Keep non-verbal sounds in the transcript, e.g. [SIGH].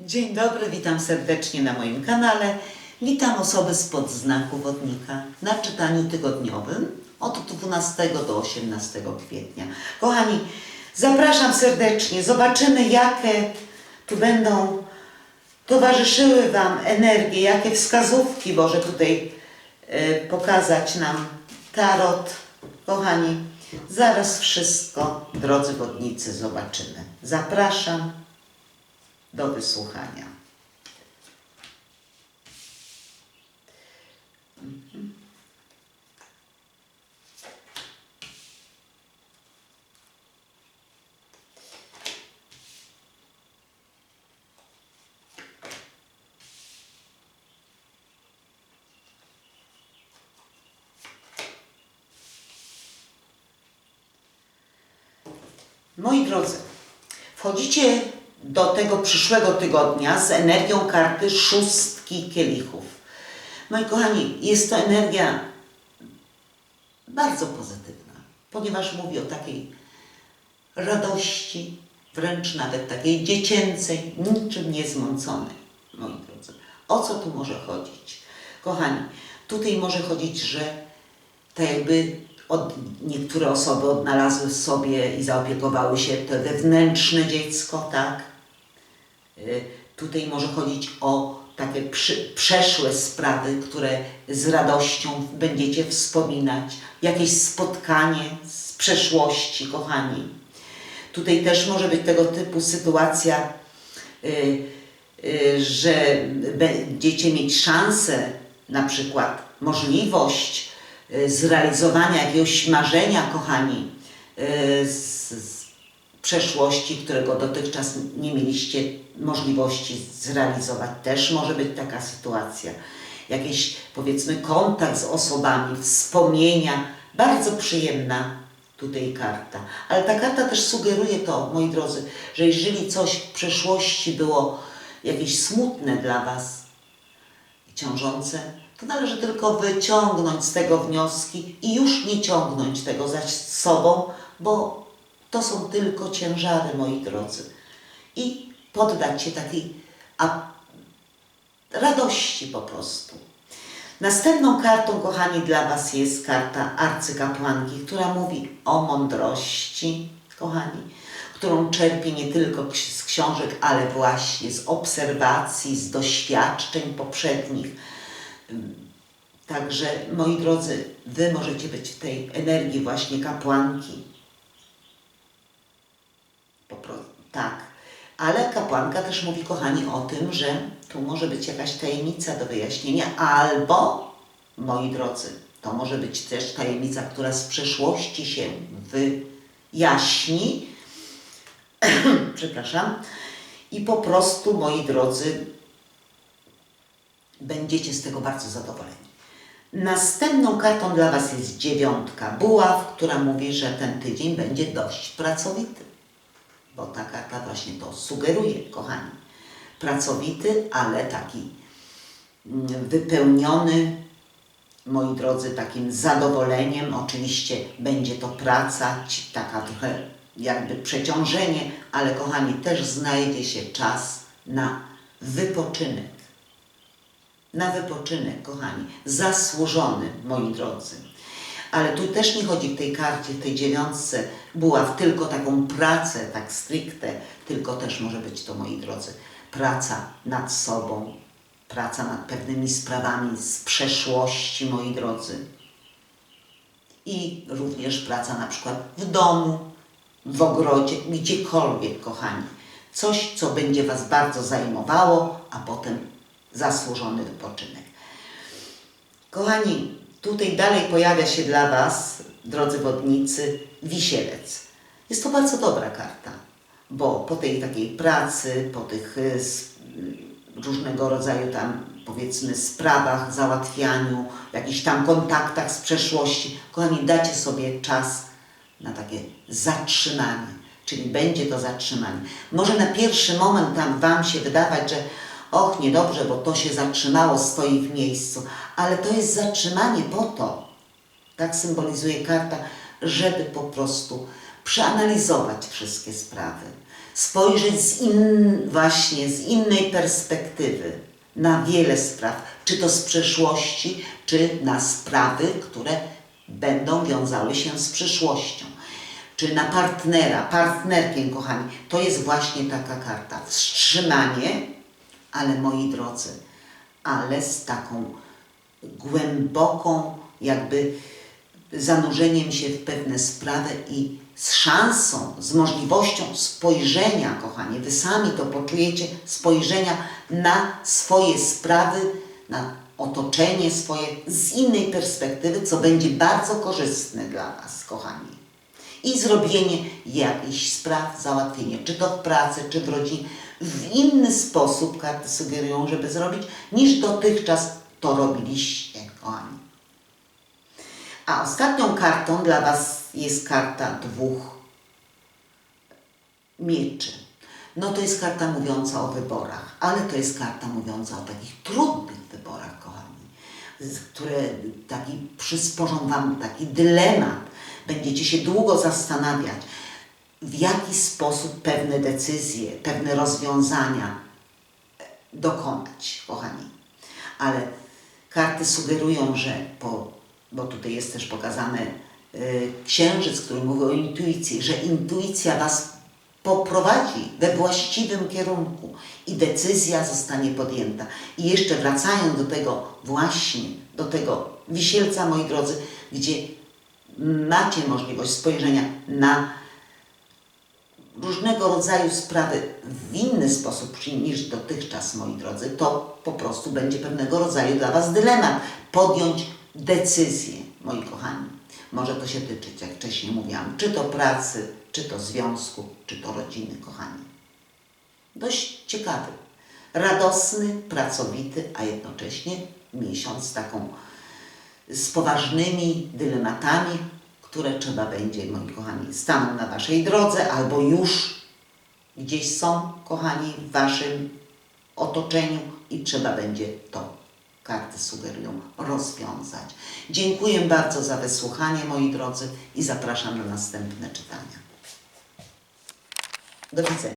Dzień dobry, witam serdecznie na moim kanale. Witam osoby spod znaku wodnika na czytaniu tygodniowym od 12 do 18 kwietnia. Kochani, zapraszam serdecznie. Zobaczymy, jakie tu będą towarzyszyły Wam energie, jakie wskazówki może tutaj e, pokazać nam Tarot. Kochani, zaraz wszystko, drodzy wodnicy, zobaczymy. Zapraszam do wysłuchania. Moi drodzy, wchodzicie do tego przyszłego tygodnia z energią karty szóstki kielichów. Moi kochani, jest to energia bardzo pozytywna, ponieważ mówi o takiej radości, wręcz nawet takiej dziecięcej, niczym niezmąconej, moi drodzy. O co tu może chodzić? Kochani, tutaj może chodzić, że tak jakby od, niektóre osoby odnalazły sobie i zaopiekowały się to wewnętrzne dziecko, tak? Y, Tutaj może chodzić o takie przy, przeszłe sprawy, które z radością będziecie wspominać, jakieś spotkanie z przeszłości, kochani. Tutaj też może być tego typu sytuacja, y, y, że będziecie mieć szansę, na przykład możliwość zrealizowania jakiegoś marzenia, kochani, z, z przeszłości, którego dotychczas nie mieliście możliwości zrealizować. Też może być taka sytuacja. Jakiś, powiedzmy, kontakt z osobami, wspomnienia. Bardzo przyjemna tutaj karta. Ale ta karta też sugeruje to, moi drodzy, że jeżeli coś w przeszłości było jakieś smutne dla Was, ciążące, to należy tylko wyciągnąć z tego wnioski i już nie ciągnąć tego za sobą, bo to są tylko ciężary, moi drodzy. I poddać się takiej a, radości po prostu. Następną kartą, kochani, dla Was jest karta arcykapłanki, która mówi o mądrości, kochani, którą czerpie nie tylko z książek, ale właśnie z obserwacji, z doświadczeń poprzednich. Także, moi drodzy, Wy możecie być w tej energii właśnie kapłanki. Po prostu, tak. Ale kapłanka też mówi, kochani, o tym, że tu może być jakaś tajemnica do wyjaśnienia, albo, moi drodzy, to może być też tajemnica, która z przeszłości się wyjaśni. [CLEARS THROAT] Przepraszam. I po prostu, moi drodzy, będziecie z tego bardzo zadowoleni. Następną kartą dla Was jest dziewiątka buław, która mówi, że ten tydzień będzie dość pracowity bo ta karta właśnie to sugeruje, kochani. Pracowity, ale taki mm, wypełniony, moi drodzy, takim zadowoleniem. Oczywiście będzie to praca, taka trochę jakby przeciążenie, ale kochani, też znajdzie się czas na wypoczynek. Na wypoczynek, kochani, zasłużony, moi drodzy. Ale tu też nie chodzi w tej karcie, w tej dziewiątce buław tylko taką pracę, tak stricte, tylko też może być to, moi drodzy, praca nad sobą, praca nad pewnymi sprawami z przeszłości, moi drodzy. I również praca na przykład w domu, w ogrodzie, gdziekolwiek, kochani. Coś, co będzie Was bardzo zajmowało, a potem zasłużony wypoczynek. Kochani, tutaj dalej pojawia się dla Was, drodzy wodnicy, wisielec. Jest to bardzo dobra karta, bo po tej takiej pracy, po tych y, y, różnego rodzaju tam powiedzmy sprawach, załatwianiu, jakichś tam kontaktach z przeszłości, kochani, dacie sobie czas na takie zatrzymanie, czyli będzie to zatrzymanie. Może na pierwszy moment tam Wam się wydawać, że och, niedobrze, bo to się zatrzymało, stoi w miejscu, ale to jest zatrzymanie po to, tak symbolizuje karta, żeby po prostu przeanalizować wszystkie sprawy, spojrzeć z in, właśnie z innej perspektywy na wiele spraw, czy to z przeszłości, czy na sprawy, które będą wiązały się z przyszłością. Czy na partnera, partnerkę, kochani. To jest właśnie taka karta. Wstrzymanie, ale moi drodzy, ale z taką głęboką, jakby zanurzeniem się w pewne sprawy i z szansą, z możliwością spojrzenia, kochani, wy sami to poczujecie, spojrzenia na swoje sprawy, na otoczenie swoje z innej perspektywy, co będzie bardzo korzystne dla Was, kochani. I zrobienie jakichś spraw, załatwienie, czy to w pracy, czy w rodzinie, w inny sposób karty sugerują, żeby zrobić, niż dotychczas to robiliście, kochani. A ostatnią kartą dla Was jest karta dwóch mieczy. No to jest karta mówiąca o wyborach, ale to jest karta mówiąca o takich trudnych wyborach, kochani, które taki przysporzą Wam taki dylemat. Będziecie się długo zastanawiać, w jaki sposób pewne decyzje, pewne rozwiązania dokonać, kochani. Ale karty sugerują, że po, bo tutaj jest też pokazany y, księżyc, który mówi o intuicji, że intuicja Was poprowadzi we właściwym kierunku i decyzja zostanie podjęta. I jeszcze wracając do tego właśnie, do tego wisielca, moi drodzy, gdzie macie możliwość spojrzenia na różnego rodzaju sprawy w inny sposób niż dotychczas, moi drodzy, to po prostu będzie pewnego rodzaju dla Was dylemat. Podjąć decyzję, moi kochani. Może to się tyczyć, jak wcześniej mówiłam, czy to pracy, czy to związku, czy to rodziny, kochani. Dość ciekawy, radosny, pracowity, a jednocześnie miesiąc taką z poważnymi dylematami, które trzeba będzie, moi kochani, staną na Waszej drodze albo już gdzieś są, kochani, w Waszym otoczeniu i trzeba będzie to, karty sugerują, rozwiązać. Dziękuję bardzo za wysłuchanie, moi drodzy, i zapraszam na następne czytania. Do widzenia.